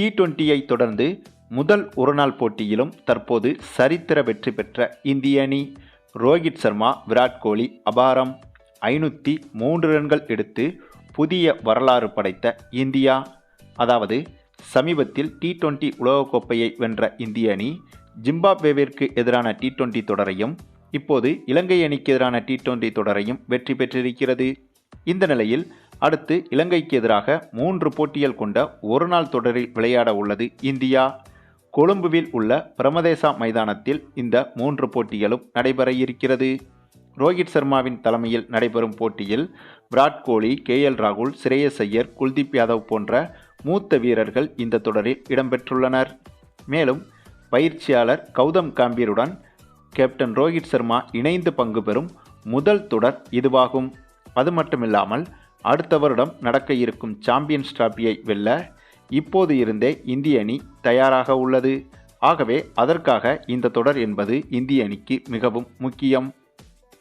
D டுவெண்ட்டியை தொடர்ந்து முதல் ஒருநாள் போட்டியிலும் தற்போது சரித்திர வெற்றி பெற்ற இந்திய அணி ரோஹித் சர்மா விராட் கோலி அபாரம். ஐநூற்றி மூன்று ரன்கள் எடுத்து புதிய வரலாறு படைத்த இந்தியா. அதாவது சமீபத்தில் டி டுவெண்ட்டி உலகக்கோப்பையை வென்ற இந்திய அணி ஜிம்பாப்வேவிற்கு எதிரான டி டுவெண்ட்டி தொடரையும் இப்போது இலங்கை அணிக்கு எதிரான டி டுவெண்ட்டி தொடரையும் வெற்றி பெற்றிருக்கிறது. இந்த நிலையில் அடுத்து இலங்கைக்கு எதிராக மூன்று போட்டிகள் கொண்ட ஒருநாள் தொடரில் விளையாட உள்ளது இந்தியா. கொழும்புவில் உள்ள பிரமதேசா மைதானத்தில் இந்த மூன்று போட்டிகளும் நடைபெற இருக்கிறது. ரோஹித் சர்மாவின் தலைமையில் நடைபெறும் போட்டியில் விராட் கோலி கே எல் ராகுல் சிரேயஸ் ஐயர் குல்தீப் யாதவ் போன்ற மூத்த வீரர்கள் இந்த தொடரில் இடம்பெற்றுள்ளனர். மேலும் பயிற்சியாளர் கௌதம் காம்பீருடன் கேப்டன் ரோஹித் சர்மா இணைந்து பங்கு பெறும் முதல் தொடர் இதுவாகும். அது மட்டுமில்லாமல் அடுத்த வருடம் நடக்க இருக்கும் சாம்பியன்ஸ் டிராபியை வெல்ல இப்போது இருந்தே இந்திய அணி தயாராக உள்ளது. ஆகவே அதற்காக இந்த தொடர் என்பது இந்திய அணிக்கு மிகவும் முக்கியம்.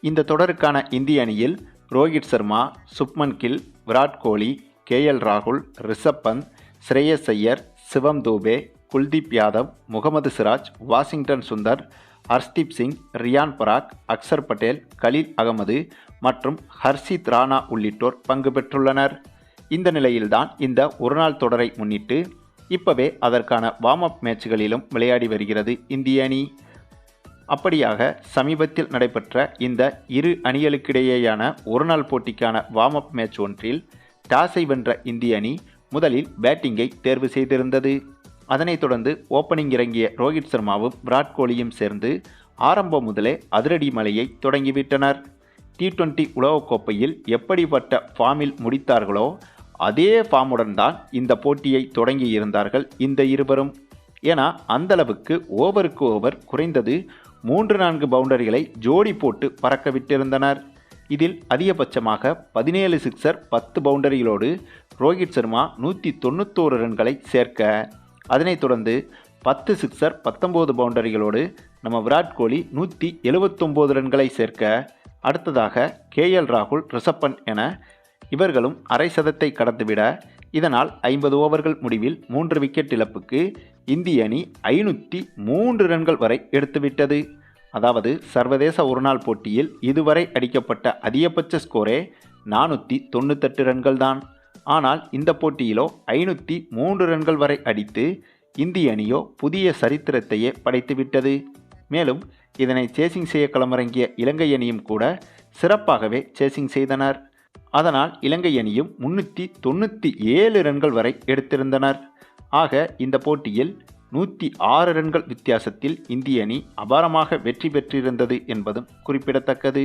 இந்த தொடருக்கான இந்திய அணியில் ரோஹித் சர்மா சுப்மன் கில் விராட் கோலி கே எல் ராகுல் ரிஷப் பந்த் ஸ்ரேயஸ் ஐயர் சிவம் தூபே குல்தீப் யாதவ் முகமது சிராஜ் வாஷிங்டன் சுந்தர் ஹர்ஸ்தீப் சிங் ரியான் பராக் அக்சர் பட்டேல் கலீல் அகமது மற்றும் ஹர்ஷித் ராணா உள்ளிட்டோர் பங்கு பெற்றுள்ளனர். இந்த நிலையில்தான் இந்த ஒருநாள் தொடரை முன்னிட்டு இப்பவே அதற்கான வார்ம் அப் மேட்சுகளிலும் விளையாடி வருகிறது இந்திய அணி. அப்படியாக சமீபத்தில் நடைபெற்ற இந்த இரு அணிகளுக்கிடையேயான ஒருநாள் போட்டிக்கான வார்ம் அப் மேட்ச் ஒன்றில் டாஸை வென்ற இந்திய அணி முதலில் பேட்டிங்கை தேர்வு செய்திருந்தது. அதனைத் தொடர்ந்து ஓப்பனிங் இறங்கிய ரோஹித் சர்மாவும் விராட் கோலியும் சேர்ந்து ஆரம்பம் முதலே அதிரடி மலையை தொடங்கிவிட்டனர். டி டுவெண்ட்டி உலகக்கோப்பையில் எப்படிப்பட்ட ஃபார்மில் முடித்தார்களோ அதே ஃபார்முடன் தான் இந்த போட்டியை தொடங்கி இருந்தார்கள் இந்த இருவரும். ஏன்னா அந்தளவுக்கு ஓவருக்கு ஓவர் குறைந்தது மூன்று நான்கு பவுண்டரிகளை ஜோடி போட்டு பறக்க விட்டிருந்தனர் இதில் அதிகபட்சமாக பதினேழு சிக்சர் பத்து பவுண்டரிகளோடு ரோஹித் சர்மா நூற்றி தொண்ணூத்தோரு ரன்களை சேர்க்க அதனைத் தொடர்ந்து பத்து சிக்சர் பத்தொம்போது பவுண்டரிகளோடு நம்ம விராட் கோலி நூற்றி எழுபத்தொம்போது ரன்களை சேர்க்க அடுத்ததாக கே எல் ராகுல் ரிஷப்பன் என இவர்களும் அரை சதத்தை கடந்துவிட இதனால் ஐம்பது ஓவர்கள் முடிவில் மூன்று விக்கெட் இழப்புக்கு இந்திய அணி ஐநூற்றி மூன்று ரன்கள் வரை எடுத்துவிட்டது. அதாவது சர்வதேச ஒருநாள் போட்டியில் இதுவரை அடிக்கப்பட்ட அதிகபட்ச ஸ்கோரே நானூற்றி தொண்ணூத்தெட்டு ரன்கள் தான் ஆனால் இந்த போட்டியிலோ ஐநூற்றி மூன்று ரன்கள் வரை அடித்து இந்திய அணியோ புதிய சரித்திரத்தையே படைத்துவிட்டது மேலும் இதனை சேசிங் செய்ய களமிறங்கிய இலங்கை அணியும் கூட சிறப்பாகவே சேசிங் செய்தனர். அதனால் இலங்கை அணியும் முன்னூற்றி தொண்ணூற்றி ஏழு ரன்கள் வரை எடுத்திருந்தனர். ஆக இந்த போட்டியில் நூற்றி ஆறு ரன்கள் வித்தியாசத்தில் இந்திய அணி அபாரமாக வெற்றி பெற்றிருந்தது என்பதும் குறிப்பிடத்தக்கது.